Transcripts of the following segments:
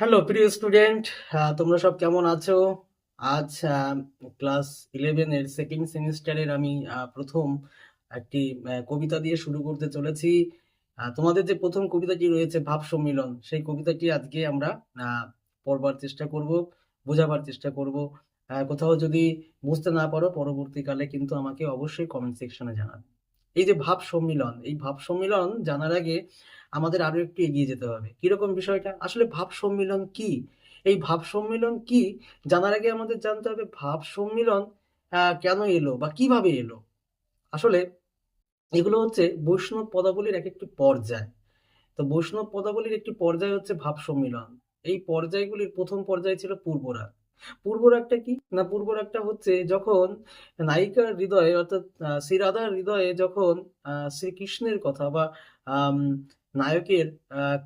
Hello প্রিয় student তোমরা সব কেমন আছো? আজ ক্লাস ইলেভেনের সেকেন্ড সেমিস্টারের আমি প্রথম একটি কবিতা দিয়ে শুরু করতে চলেছি। তোমাদের যে প্রথম কবিতাটি রয়েছে, ভাব সম্মিলন, সেই কবিতাটি আজকে আমরা পড়বার চেষ্টা করব, বোঝাবার চেষ্টা করব। কোথাও যদি বুঝতে না পারো, পরবর্তীকালে কিন্তু আমাকে অবশ্যই কমেন্ট সেকশনে জানাবে। এই যে ভাব সম্মিলন, এই ভাব সম্মিলন জানার আগে আমাদের আরও একটু এগিয়ে যেতে হবে। কীরকম বিষয়টা? আসলে ভাব সম্মিলন কি? এই ভাব সম্মিলন কি? জানার আগে আমাদের জানতে হবে ভাব সম্মিলন কেন এলো বা কীভাবে এলো? আসলে এগুলো হচ্ছে বৈষ্ণব পদাবলীর এক একটি পর্যায়। তো বৈষ্ণব পদাবলীর একটি পর্যায় হচ্ছে ভাব সম্মিলন। এই পর্যায়গুলির প্রথম পর্যায় ছিল পূর্বরাগ পূর্বরাগটা কি? না পূর্বরাগটা হচ্ছে যখন নায়িকার হৃদয়ে, অর্থাৎ শ্রী রাধার হৃদয়ে যখন শ্রীকৃষ্ণের কথা বা নায়কের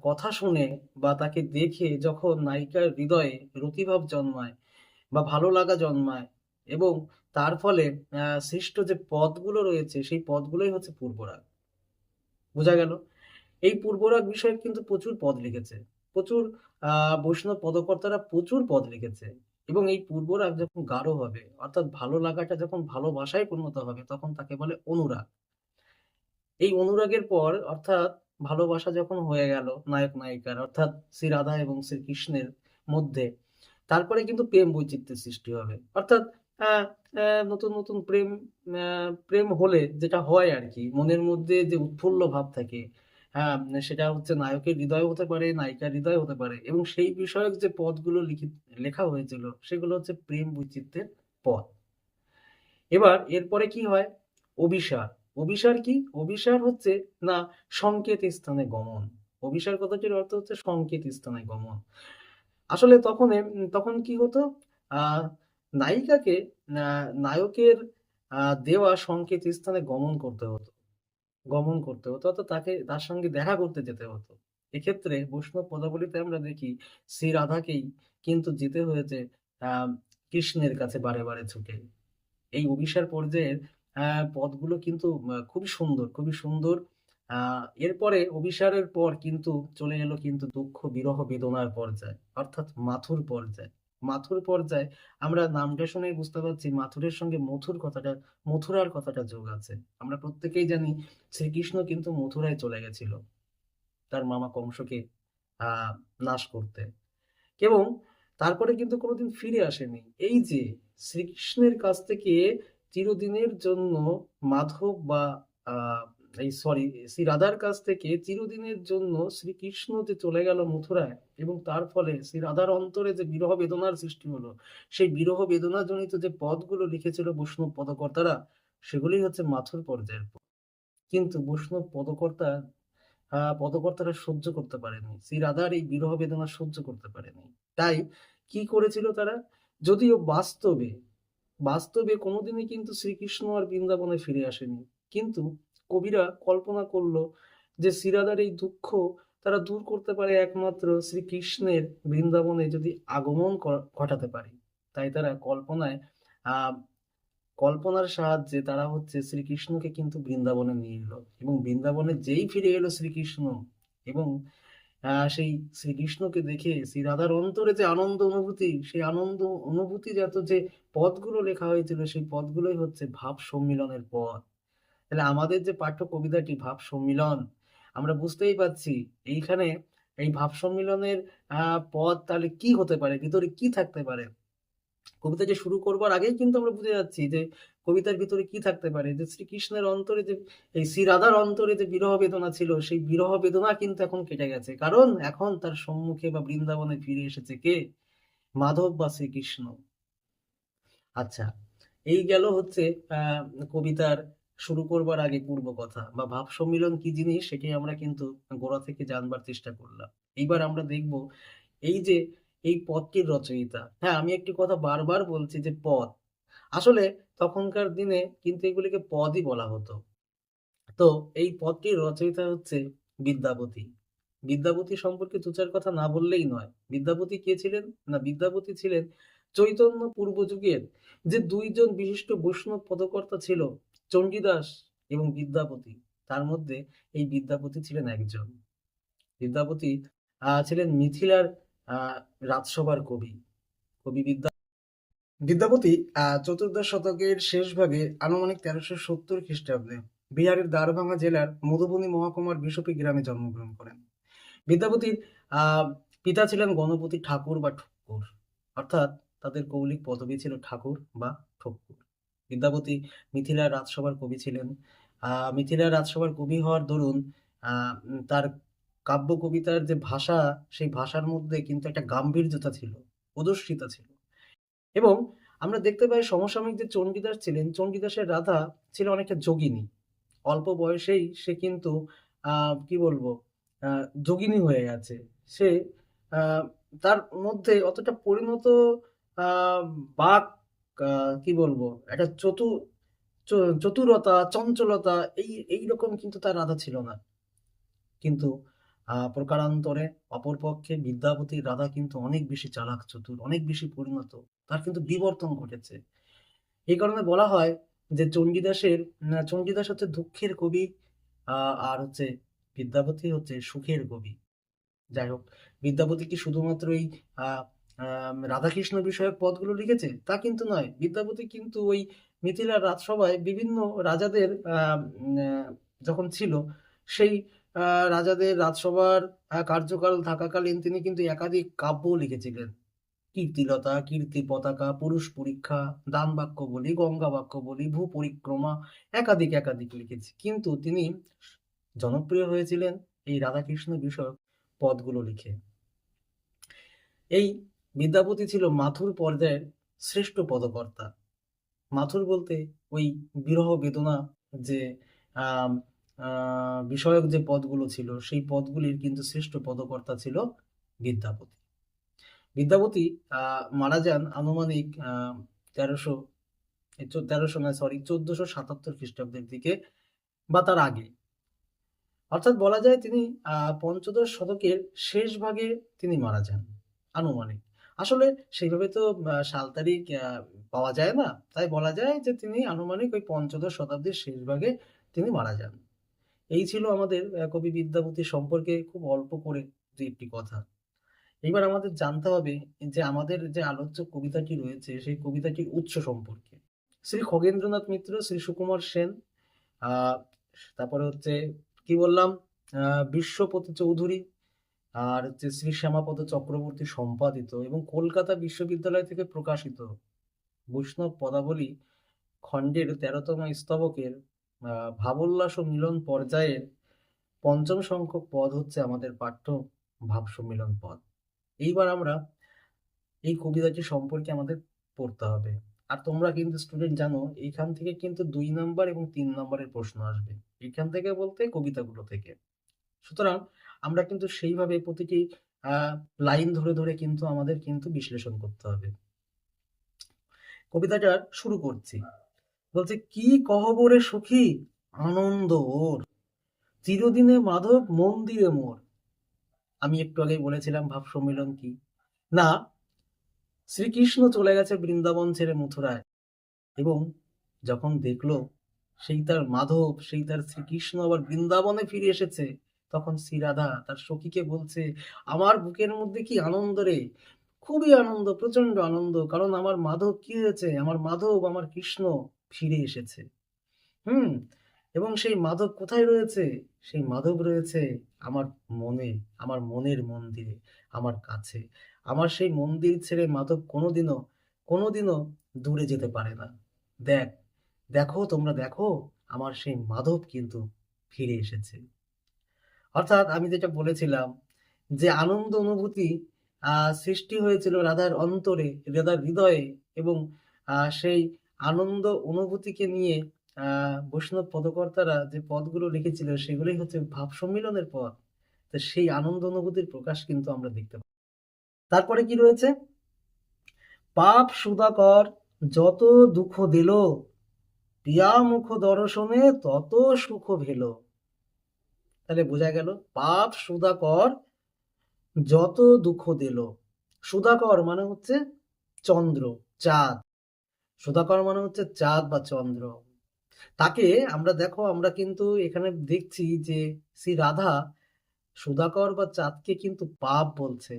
কথা শুনে বা তাকে দেখে যখন নায়িকার হৃদয়ে রতিভাব জন্মায় বা ভালো লাগা জন্মায় এবং তার ফলে সৃষ্ট যে পদগুলো রয়েছে, সেই পদগুলোই হচ্ছে পূর্বরাগ। বোঝা গেল? এই পূর্বরাগ বিষয়ে কিন্তু প্রচুর পদ লিখেছে। প্রচুর আহ বৈষ্ণব পদকর্তারা প্রচুর পদ লিখেছে। এবং এই পূর্বরাগ যখন গাঢ় হবে, অর্থাৎ ভালো লাগাটা যখন ভালোবাসায় পরিণত হবে, তখন তাকে বলে অনুরাগ। এই অনুরাগের পর, অর্থাৎ ভালোবাসা যখন হয়ে গেল নায়ক, নায়িকার, অর্থাৎ শ্রী রাধা এবং শ্রীকৃষ্ণের মধ্যে, তারপরে কিন্তু প্রেম বৈচিত্র্যের সৃষ্টি হবে। অর্থাৎ নতুন নতুন প্রেম প্রেম হলে যেটা হয় আর কি, মনের মধ্যে যে উৎফুল্ল ভাব থাকে হ্যাঁ সেটা হচ্ছে নায়কের হৃদয় হতে পারে, নায়িকার হৃদয় হতে পারে এবং সেই বিষয়ক যে পদগুলো লিখিত লেখা হয়েছিল সেগুলো হচ্ছে প্রেম বৈচিত্র্যের পদ এবার এরপরে কি হয়? অভিসার। অভিসার কি? অভিসার হচ্ছে, না, সংকেত স্থানে গমন। অভিসার কথাটির অর্থ হচ্ছে সংকেত স্থানে গমন। আসলে তখন তখন কি হতো? নায়িকাকে নায়কের দেওয়া সংকেত স্থানে গমন করতে হতো। গমন করতে হতো অর্থাৎ তাকে, তার সঙ্গে দেখা করতে যেতে হতো। এক্ষেত্রে বৈষ্ণব পদাবলীতে আমরা দেখি, শ্রী রাধাকেই কিন্তু যেতে হয়েছে কৃষ্ণের কাছে বারে বারে ছুটে। এই অভিসার পর্যায়ের পদগুলো কিন্তু খুবই সুন্দর খুবই সুন্দর। এরপরে অভিসারের পর কিন্তু চলে এলো কিন্তু দুঃখ বিরহ বেদনার পর্যায়, অর্থাৎ মাথুর পর্যায়। মাথুর পর্যায়ে আমরা নামটা শুনে বুঝতে পারছি মাথুরের সঙ্গে মথুর কথাটা, মথুরার কথাটা যোগ আছে। আমরা প্রত্যেকেই জানি শ্রীকৃষ্ণ কিন্তু মথুরায় চলে গেছিল তার মামা কংসকে আহ নাশ করতে। এবং তারপরে কিন্তু কোনোদিন ফিরে আসেনি। এই যে শ্রীকৃষ্ণের কাছ থেকে চিরদিনের জন্য মাধব বা এই সরি শ্রী রাধার কাছ থেকে চিরদিনের জন্য শ্রীকৃষ্ণ যে চলে গেল মথুরায় এবং তার ফলে শ্রী রাধার অন্তরে যে বিরহ বেদনার সৃষ্টি হলো, সেই বিরহ বেদনা জনিত যে পদগুলো লিখেছিল বৈষ্ণব পদকর্তারা সেগুলি হচ্ছে মাথুর পর্যায়ের পদ। কিন্তু বৈষ্ণব পদকর্তা পদকর্তারা সহ্য করতে পারেনি শ্রী রাধার এই বিরহ বেদনা সহ্য করতে পারেনি তাই কি করেছিল তারা? যদিও বাস্তবে বাস্তবে কোনোদিনই কিন্তু শ্রীকৃষ্ণ আর বৃন্দাবনে ফিরে আসেনি। কিন্তু কবিরা কল্পনা করল যে শ্রীরাধার এই দুঃখ তারা দূর করতে পারে একমাত্র শ্রীকৃষ্ণের বৃন্দাবনে যদি আগমন ঘটাতে পারে। তাই তারা কল্পনায় কল্পনার সাহায্যে তারা হচ্ছে শ্রীকৃষ্ণকে কিন্তু বৃন্দাবনে নিয়ে এলো এবং বৃন্দাবনে যেই ফিরে এলো শ্রীকৃষ্ণ এবং সেই শ্রীকৃষ্ণকে দেখে শ্রী রাধার অন্তরে যে আনন্দ অনুভূতি, সেই আনন্দ অনুভূতিজাত যে পদগুলো লেখা হয়েছিল, সেই পদগুলোই হচ্ছে ভাব সম্মিলনের পদ তাহলে আমাদের যে পাঠ্য কবিতাটি ভাব সম্মিলন, আমরা বুঝতেই পারছি এইখানে এই ভাব সম্মিলনের পদ তাহলে কি হতে পারে, ভিতরে কি থাকতে পারে? কবিতা যে শুরু করবার আগেই কিন্তু আমরা বুঝে যাচ্ছি যে কবিতার ভিতরে কি থাকতে পারে, যে শ্রীকৃষ্ণের অন্তরে যে, এই শ্রী রাধার অন্তরে যে বিরহ বেদনা ছিল, সেই বিরহ বেদনা কিন্তু এখন কেটে গেছে। কারণ এখন তার সম্মুখে বা বৃন্দাবনে ফিরে এসেছে কে? মাধব বা শ্রীকৃষ্ণ। আচ্ছা এই গেল হচ্ছে কবিতার শুরু করবার আগে পূর্ব কথা বা ভাব সম্মিলন কি জিনিস সেটি আমরা কিন্তু গোড়া থেকে জানবার চেষ্টা করলাম। এইবার আমরা দেখব এই যে এই পদটির রচয়িতা। হ্যাঁ আমি একটি কথা বারবার বলছি যে পদ। আসলে তখনকার দিনে কিন্তু এগুলিকে পদই বলা হতো। তো এই পদটির রচয়িতা হচ্ছে বিদ্যাপতি বিদ্যাপতি সম্পর্কে দু চার কথা না বললেই নয়। বিদ্যাপতি কে ছিলেন? না বিদ্যাপতি ছিলেন চৈতন্য পূর্ব যুগের যে দুইজন বিশিষ্ট বৈষ্ণব পদকর্তা ছিল চণ্ডীদাস এবং বিদ্যাপতি, তার মধ্যে এই বিদ্যাপতি ছিলেন একজন। বিদ্যাপতি ছিলেন মিথিলার রাজসভার কবি কবি বিদ্যা বিদ্যাপতি চতুর্দশ শতকের শেষ ভাগে আনুমানিক তেরোশো সত্তর খ্রিস্টাব্দে বিহারের দ্বারভাঙ্গা জেলার মধুবনী মহকুমার বিশপী গ্রামে জন্মগ্রহণ করেন। বিদ্যাপতির পিতা ছিলেন গণপতি ঠাকুর বা ঠকুর অর্থাৎ তাদের কৌলিক পদবী ছিল ঠাকুর বা ঠকুর বিদ্যাপতি মিথিলার রাজসভার কবি ছিলেন। আহ, মিথিলার রাজসভার কবি হওয়ার দরুন তার কাব্য কবিতার যে ভাষা সেই ভাষার মধ্যে কিন্তু একটা গাম্ভীর্যতা ছিল ওজস্বিতা ছিল। এবং আমরা দেখতে পাই সমসাময়িক যে চণ্ডীদাস ছিলেন চণ্ডীদাসের রাধা ছিল অনেকটা যোগিনী। অল্প বয়সেই সে কিন্তু কি বলব যোগিনী হয়ে গেছে। সে তার মধ্যে অতটা পরিণত বাক কি বলব? একটা চতু চতুরতা, চঞ্চলতা, এই এই রকম কিন্তু তার রাধা ছিল না। কিন্তু প্রকারান্তরে, অপরপক্ষে বিদ্যাপতির রাধা কিন্তু অনেক বেশি চালাক, চতুর, অনেক বেশি পরিণত। তার কিন্তু বিবর্তন ঘটেছে। এই কারণে বলা হয় যে চণ্ডীদাসের চণ্ডীদাস হচ্ছে দুঃখের কবি আর হচ্ছে বিদ্যাপতি হচ্ছে সুখের কবি। যাই হোক, বিদ্যাপতি কি শুধুমাত্র এই রাধাকৃষ্ণ বিষয়ক পদগুলো লিখেছে। তা কিন্তু নয়। বিদ্যাপতি কিন্তু ওই মিথিলার রাজসভায় বিভিন্ন রাজাদের যখন ছিল, সেই রাজাদের রাজসভার কার্যকাল থাকাকালীন তিনি কিন্তু একাধিক কাব্য লিখেছিলেন। কীর্তিলতা কীর্তি পতাকা পুরুষ পরীক্ষা, দান বাক্য বলি, গঙ্গা বাক্য বলি, ভূ পরিক্রমা, একাধিক একাধিক লিখেছি। কিন্তু তিনি জনপ্রিয় হয়েছিলেন এই রাধাকৃষ্ণ বিষয়ক পদগুলো লিখে। এই বিদ্যাপতি ছিল মাথুর পর্যায়ের শ্রেষ্ঠ পদকর্তা। মাথুর বলতে ওই বিরহ বেদনা যে বিষয়ক যে পদগুলো ছিল, সেই পদগুলির কিন্তু শ্রেষ্ঠ পদকর্তা ছিল বিদ্যাপতি। বিদ্যাপতি মারা যান আনুমানিক তেরোশো তেরোশো নয় সরি চোদ্দশো সাতাত্তর খ্রিস্টাব্দের দিকে বা তার আগে। অর্থাৎ বলা যায় তিনি পঞ্চদশ শতকের শেষ ভাগে তিনি মারা যান, আনুমানিক। আসলে সেইভাবে তো সাল তারিখ পাওয়া যায় না। তাই বলা যায় যে তিনি আনুমানিক ওই পঞ্চদশ শতাব্দীর শেষ ভাগে তিনি মারা যান। এই ছিল আমাদের কবি বিদ্যাপতি সম্পর্কে খুব অল্প করে দু একটি কথা। এবার আমাদের জানতে হবে যে আমাদের যে আলোচ্য কবিতাটি রয়েছে, সেই কবিতাটির উৎস সম্পর্কে। শ্রী খগেন্দ্রনাথ মিত্র, শ্রী সুকুমার সেন তারপরে হচ্ছে, কি বললাম? বিশ্বপতি চৌধুরী আর হচ্ছে শ্রী শ্যামাপদ চক্রবর্তী সম্পাদিত এবং কলকাতা বিশ্ববিদ্যালয় থেকে প্রকাশিত। বৈষ্ণব পদাবলী খণ্ডের তেরোতম স্তবকের ভাবোল্লাস ও মিলন পর্যায়ের পঞ্চম সংখ্যক পদ হচ্ছে আমাদের পাঠ্য ভাব সম্মিলন পদ। এইবার আমরা এই কবিতাটি সম্পর্কে আমাদের পড়তে হবে। আর তোমরা কিন্তু স্টুডেন্ট জানো, এইখান থেকে কিন্তু দুই নাম্বার এবং তিন নাম্বারের প্রশ্ন আসবে। এইখান থেকে বলতে কবিতাগুলো থেকে। সুতরাং আমরা কিন্তু সেইভাবে প্রতিটি লাইন ধরে ধরে কিন্তু আমাদের কিন্তু বিশ্লেষণ করতে হবে। কবিতাটা শুরু করছি। বলছে, কি কহবরে সখী? আনন্দ ওর। চিরদিনে মাধব মন্দিরে মোর। আমি একটু আগেই বলেছিলাম, ভাব সম্মিলন কি? না, শ্রীকৃষ্ণ চলে গেছে বৃন্দাবন ছেড়ে মথুরায়। এবং যখন দেখল, সেই তার মাধব, সেই তার শ্রীকৃষ্ণ আবার বৃন্দাবনে ফিরে এসেছে তখন শ্রীরাধা তার সখীকে বলছে, আমার বুকের মধ্যে কি আনন্দ রে? খুবই আনন্দ প্রচণ্ড আনন্দ। কারণ আমার মাধব কি হয়েছে? আমার মাধব, আমার কৃষ্ণ ফিরে এসেছে। হুম, এবং সেই মাধব কোথায় রয়েছে? সেই মাধব রয়েছে আমার মনে, আমার মনের মন্দিরে, আমার কাছে। আমার সেই মন্দির ছেড়ে মাধব কোনোদিনও কোনোদিনও দূরে যেতে পারে না। দেখ, দেখো, তোমরা দেখো, আমার সেই মাধব কিন্তু ফিরে এসেছে। অর্থাৎ আমি যেটা বলেছিলাম যে আনন্দ অনুভূতি সৃষ্টি হয়েছিল রাধার অন্তরে, রাধার হৃদয়ে এবং সেই আনন্দ অনুভূতিকে নিয়ে বৈষ্ণব পদকর্তারা যে পদগুলো লিখেছিল সেগুলোই হচ্ছে ভাব সম্মিলনের পদ তো সেই আনন্দ অনুভূতির প্রকাশ কিন্তু আমরা দেখতে পাই। তারপরে কি রয়েছে? পাপ সুধাকর যত দুঃখ দিল পিয়া মুখ দর্শনে তত সুখ ভেল। তাহলে বোঝা গেল, পাপ সুধাকর যত দুঃখ দিল। সুধাকর মানে হচ্ছে চন্দ্র, চাঁদ। সুধাকর মানে হচ্ছে চাঁদ বা চন্দ্র। তাকে আমরা দেখো, আমরা কিন্তু এখানে দেখছি যে শ্রী রাধা সুধাকর বা চাঁদকে কিন্তু পাপ বলছে।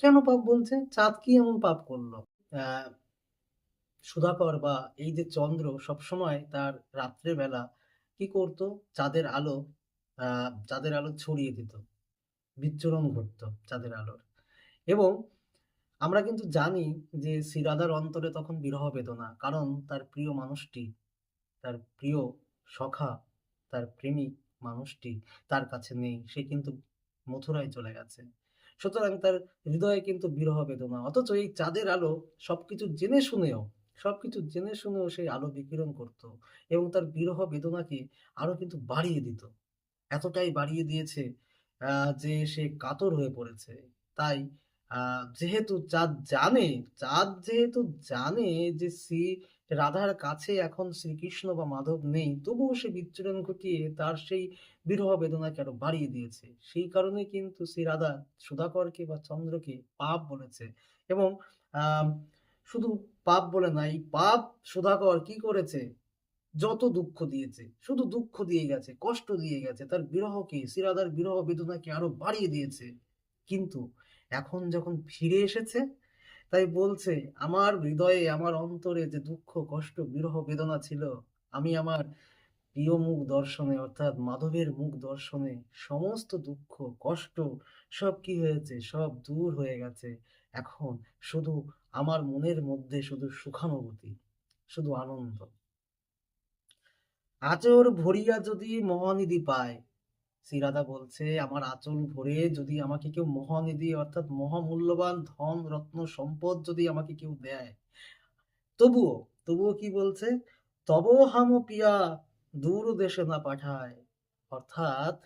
কেন পাপ বলছে? চাঁদ কি এমন পাপ করল? সুধাকর বা এই যে চন্দ্র সবসময় তার রাত্রের বেলা কি করতো? চাঁদের আলো চাঁদের আলো ছড়িয়ে দিত। বিচ্ছুরণ ঘটতো চাঁদের আলোর। এবং আমরা কিন্তু জানি যে শ্রীরাধার অন্তরে তখন বিরহ বেদনা, কারণ তার প্রিয় মানুষটি, তার প্রিয় সখা, তার প্রেমিক মানুষটি তার কাছে নেই, সে কিন্তু মথুরায় চলে গেছে। সুতরাং তার হৃদয়ে কিন্তু বিরহ বেদনা, অথচ এই চাঁদের আলো সবকিছু জেনে শুনেও, সবকিছু জেনে শুনেও সেই আলো বিকিরণ করত এবং তার বিরহ বেদনাকে আরও কিন্তু বাড়িয়ে দিত। এতটাই বাড়িয়ে দিয়েছে যে সে কাতর হয়ে পড়েছে। তাই যেহেতু চাঁদ জানে, চাঁদ যেহেতু জানে যে শ্রী রাধার কাছে এখন শ্রীকৃষ্ণ বা মাধব নেই, তবুও সে বিচ্ছুরণ ঘটিয়ে তার সেই বিরহ বেদনাকে আরও বাড়িয়ে দিয়েছে। সেই কারণে কিন্তু শ্রী রাধা সুধাকরকে বা চন্দ্রকে পাপ বলেছে এবং শুধু পাপ বলে না এই পাপ সুধাকর কি করেছে? যত দুঃখ দিয়েছে, শুধু দুঃখ দিয়ে গেছে, কষ্ট দিয়ে গেছে, তার বিরহকে সিরাদার বিরহ বেদনাকে আরও বাড়িয়ে দিয়েছে। কিন্তু এখন যখন ফিরে এসেছে, তাই বলছে, আমার হৃদয়ে, আমার অন্তরে যে দুঃখ, কষ্ট, বিরহ, বেদনা ছিল, আমি আমার প্রিয় মুখ দর্শনে, অর্থাৎ মাধবের মুখ দর্শনে সমস্ত দুঃখ, কষ্ট, সব কি হয়েছে? সব দূর হয়ে গেছে। এখন শুধু আমার মনের মধ্যে শুধু সুখানুভূতি, শুধু আনন্দ। আচর ভরিয়া যদি মহানিধি পায়। শ্রীরাধা বলছে, আমার আঁচল ভরে যদি আমাকে কেউ মহানিধি, অর্থাৎ মহামূল্যবান ধন, রত্ন, সম্পদ যদি আমাকে কেউ দেয়। তবুও তবুও কি বলছে? তব হাম পিয়া দূর দেশে না পাঠায়। অর্থাৎ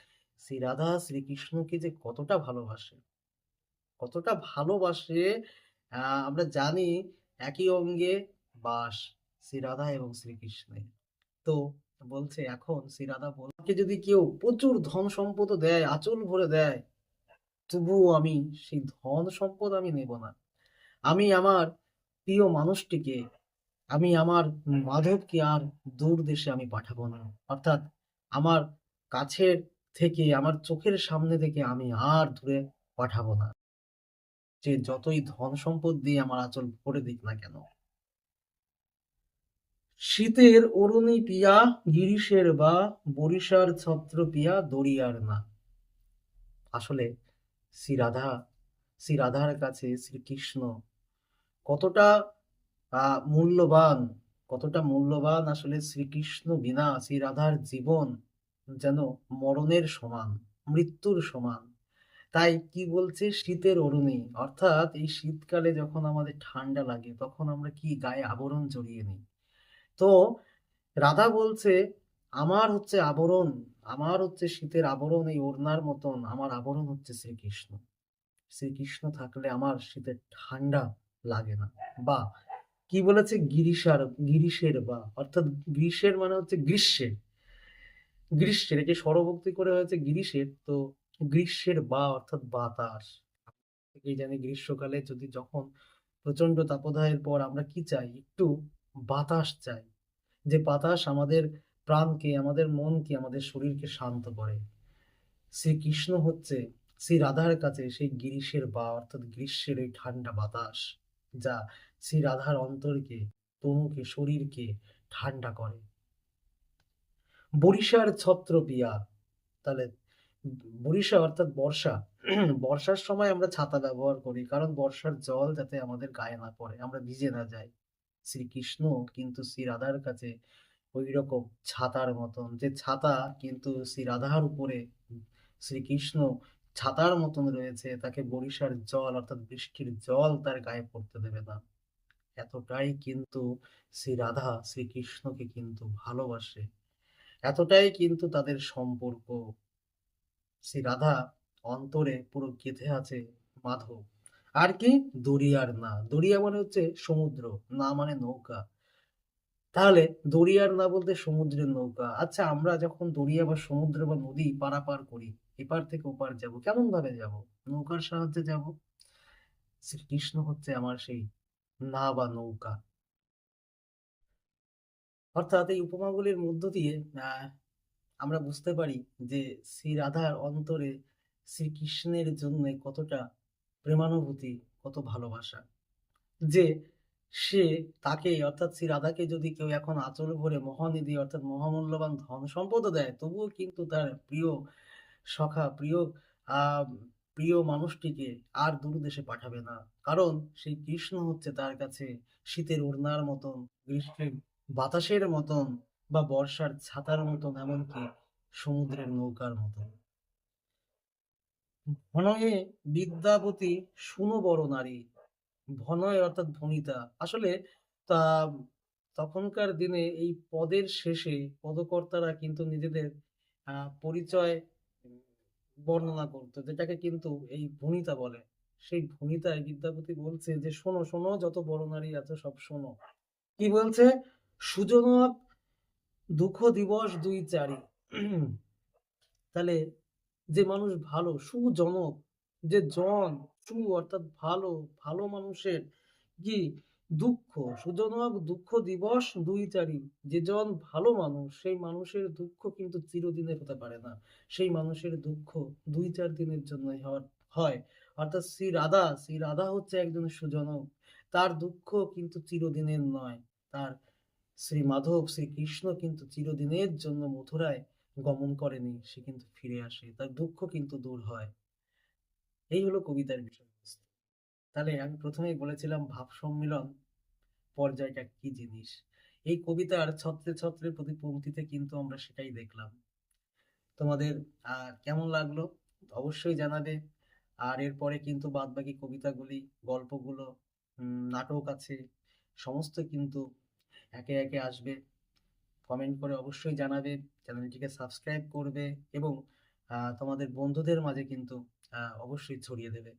শ্রীরাধা শ্রীকৃষ্ণকে যে কতটা ভালোবাসে কতটা ভালোবাসে আমরা জানি একই অঙ্গে বাস শ্রীরাধা এবং শ্রীকৃষ্ণের। তো বলছে, এখন শ্রীরাধা বলকে যদি কেউ প্রচুর ধন সম্পদ দেয়, আঁচল ভরে দেয়, তবুও আমি সেই ধন সম্পদ আমি নেব না। আমি আমার প্রিয় মানুষটিকে, আমি আমার মাধবকে আর দূর দেশে আমি পাঠাবো না। অর্থাৎ আমার কাছের থেকে, আমার চোখের সামনে থেকে আমি আর দূরে পাঠাবো না। যে যতই ধন সম্পদ দিয়ে আমার আচল ভরে দিক না কেন শীতের অরুণী পিয়া, গিরিশের বা বরিশার ছত্র পিয়া দরিয়ার না। আসলে শ্রী রাধা, শ্রী রাধার কাছে শ্রীকৃষ্ণ কতটা মূল্যবান কতটা মূল্যবান আসলে শ্রীকৃষ্ণ বিনা শ্রী রাধার জীবন যেন মরণের সমান, মৃত্যুর সমান। তাই কি বলছে? শীতের অরুণী। অর্থাৎ এই শীতকালে যখন আমাদের ঠান্ডা লাগে, তখন আমরা কি গায়ে আবরণ জড়িয়ে নিই? তো রাধা বলছে, আমার হচ্ছে আবরণ, আমার হচ্ছে শীতের আবরণ এই ওড়নার মতন, আমার আবরণ হচ্ছে শ্রীকৃষ্ণ। শ্রীকৃষ্ণ থাকলে আমার শীতের ঠান্ডা লাগে না। বা কি বলেছে? গিরিশার, গিরিশের বা, অর্থাৎ গ্রীষ্মের মানে হচ্ছে গ্রীষ্মের। গ্রীষ্মের এটি স্বরভক্তি করে হয়েছে গিরিশের, তো গ্রীষ্মের বা অর্থাৎ বাতাস। জানি গ্রীষ্মকালে যদি যখন প্রচণ্ড তাপদাহের পর আমরা কি চাই? একটু বাতাস চাই। যে বাতাস আমাদের প্রাণকে, আমাদের মনকে, আমাদের শরীরকে শান্ত করে। শ্রীকৃষ্ণ হচ্ছে শ্রী রাধার কাছে সেই গ্রীষ্মের বা অর্থাৎ গ্রীষ্মের ওই ঠান্ডা বাতাস যা শ্রী রাধার অন্তরকে, তনুকে, শরীরকে ঠান্ডা করে। বরিশার ছত্র পিয়া তাহলে বরিশা অর্থাৎ বর্ষা। বর্ষার সময় আমরা ছাতা ব্যবহার করি, কারণ বর্ষার জল যাতে আমাদের গায়ে না পড়ে, আমরা ভিজে না যাই। শ্রীকৃষ্ণ কিন্তু শ্রী রাধার কাছে ওই রকম ছাতার মতন, যে ছাতা কিন্তু শ্রী রাধার উপরে শ্রীকৃষ্ণ ছাতার মতন রয়েছে, তাকে বরিশার জল অর্থাৎ বৃষ্টির জল তার গায়ে পড়তে দেবে না। এতটাই কিন্তু শ্রী রাধা শ্রীকৃষ্ণকে কিন্তু ভালোবাসে। এতটাই কিন্তু তাদের সম্পর্ক। শ্রী রাধা অন্তরে পুরো গেঁথে আছে মাধব। আর কি? দরিয়ার না। দরিয়া মানে হচ্ছে সমুদ্র, না মানে নৌকা। তাহলে দরিয়ার না বলতে সমুদ্রের নৌকা। আচ্ছা আমরা যখন দরিয়া বা সমুদ্র বা নদী পারাপার করি, এপার থেকে ওপার যাব কেমন ভাবে যাব? নৌকার সাহায্যে যাব? শ্রীকৃষ্ণ হচ্ছে আমার সেই না বা নৌকা। অর্থাৎ এই উপমাগুলির মধ্য দিয়ে আমরা বুঝতে পারি যে শ্রী রাধার অন্তরে শ্রীকৃষ্ণের জন্য কতটা প্রেমানুভূতি, কত ভালোবাসা। যে সে তাকে, অর্থাৎ শ্রী রাধাকে যদি কেউ এখন আঁচল ভরে মহানিধি, অর্থাৎ মহামূল্যবান ধন সম্পদ দেয়, তবুও কিন্তু তার প্রিয় সখা, প্রিয় প্রিয় মানুষটিকে আর দূর দেশে পাঠাবে না। কারণ সেই কৃষ্ণ হচ্ছে তার কাছে শীতের ওড়নার মতন, গ্রীষ্মের বাতাসের মতন বা বর্ষার ছাতার মতন, এমনকি সমুদ্রের নৌকার মতন। ভনয়ে বিদ্যাপতি শুনো বড় নারী। ভনয় অর্থাৎ ভনিতা আসলে তা তখনকার দিনে এই পদের শেষে পদকর্তারা কিন্তু নিজেদের পরিচয় বর্ণনা করতো, যেটাকে কিন্তু এই ভনিতা বলে। সেই ভনিতায় বিদ্যাপতি বলছে যে, শোনো শোনো, যত বড় নারী আছে, সব শোনো। কি বলছে? সুজনক দুঃখ দিবস দুই চারি। তাহলে যে মানুষ ভালো, সুজনক, যে জন, সু অর্থাৎ ভালো ভালো মানুষের কি দুঃখ, সুজনক দুঃখ দিবস দুই চারি। যে জন ভালো মানুষ, সেই মানুষের দুঃখ কিন্তু চিরদিনের হতে পারে না। সেই মানুষের দুঃখ দুই চার দিনের জন্য হয়। অর্থাৎ শ্রী রাধা শ্রী রাধা হচ্ছে একজন সুজনক। তার দুঃখ কিন্তু চিরদিনের নয়। তার শ্রী মাধব শ্রীকৃষ্ণ কিন্তু চিরদিনের জন্য মথুরায় গমন করেনি, সে কিন্তু ফিরে আসে, তার দুঃখ কিন্তু দূর হয়। এই হলো কবিতার বিষয়বস্তু। তাহলে আমি প্রথমেই বলেছিলাম ভাব সম্মিলন, পর্যায়টা কি জিনিস? এই কবিতার ছত্রে ছত্রে প্রতি পংক্তিতে কিন্তু আমরা সেটাই দেখলাম। তোমাদের কেমন লাগল? অবশ্যই জানাবে। আর এরপরে কিন্তু বাদ বাকি কবিতাগুলি, গল্পগুলো নাটক আছে, সমস্ত কিন্তু একে একে আসবে। কমেন্ট করে অবশ্যই জানাবে চ্যানেলটিকে সাবস্ক্রাইব করবে এবং তোমাদের বন্ধুদের মাঝে কিন্তু অবশ্যই ছড়িয়ে দেবে।